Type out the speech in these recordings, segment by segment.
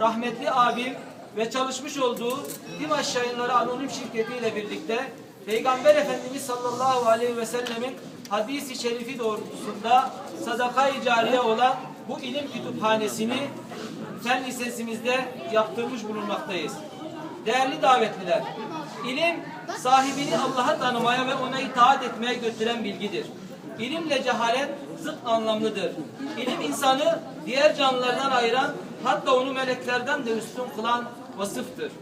rahmetli abim ve çalışmış olduğu Dimaş Yayınları Anonim Şirketi ile birlikte Peygamber Efendimiz sallallahu aleyhi ve sellemin hadisi şerifi doğrultusunda sadaka-i cariye olan bu ilim kütüphanesini fen lisesimizde yaptırmış bulunmaktayız. Değerli davetliler, ilim sahibini Allah'a tanımaya ve ona itaat etmeye götüren bilgidir. İlimle cehalet zıt anlamlıdır. İlim insanı diğer canlılardan ayıran hatta onu meleklerden de üstün kılan vasıftır.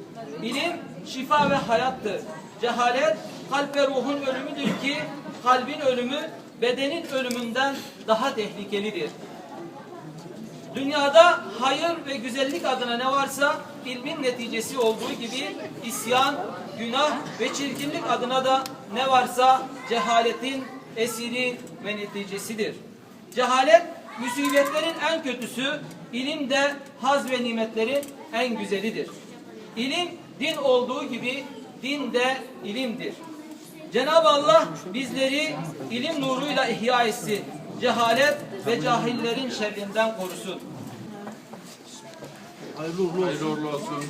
İlim şifa ve hayattır. Cehalet kalp ve ruhun ölümüdür ki kalbin ölümü bedenin ölümünden daha tehlikelidir. Dünyada hayır ve güzellik adına ne varsa ilmin neticesi olduğu gibi isyan, günah ve çirkinlik adına da ne varsa cehaletin esiri ve neticesidir. Cehalet musibetlerin en kötüsü, ilim de haz ve nimetlerin en güzelidir. İlim din olduğu gibi din de ilimdir. Cenab-ı Allah bizleri ilim nuruyla ihya etsin. Cehalet ve cahillerin şerrinden korusun. Hayırlı uğurlu olsun. Hayırlı uğurlu olsun.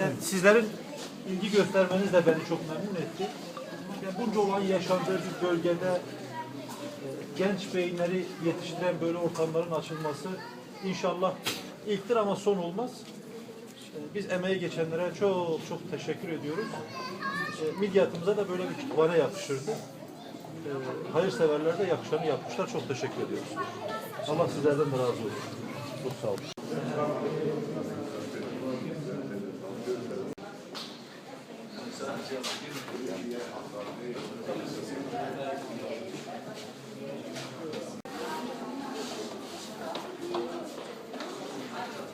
Yani sizlerin ilgi göstermeniz de beni çok memnun etti. Yani bunca olan yaşandığı bir bölgede e, genç beyinleri yetiştiren böyle ortamların açılması inşallah ilktir ama son olmaz. E, Biz emeği geçenlere çok çok teşekkür ediyoruz. E, Midyatımıza da böyle bir kütüphane yakışırdı. E, Hayırseverler de yakışanı yapmışlar. Çok teşekkür ediyoruz. Allah sizlerden de razı olsun. Çok sağ olun.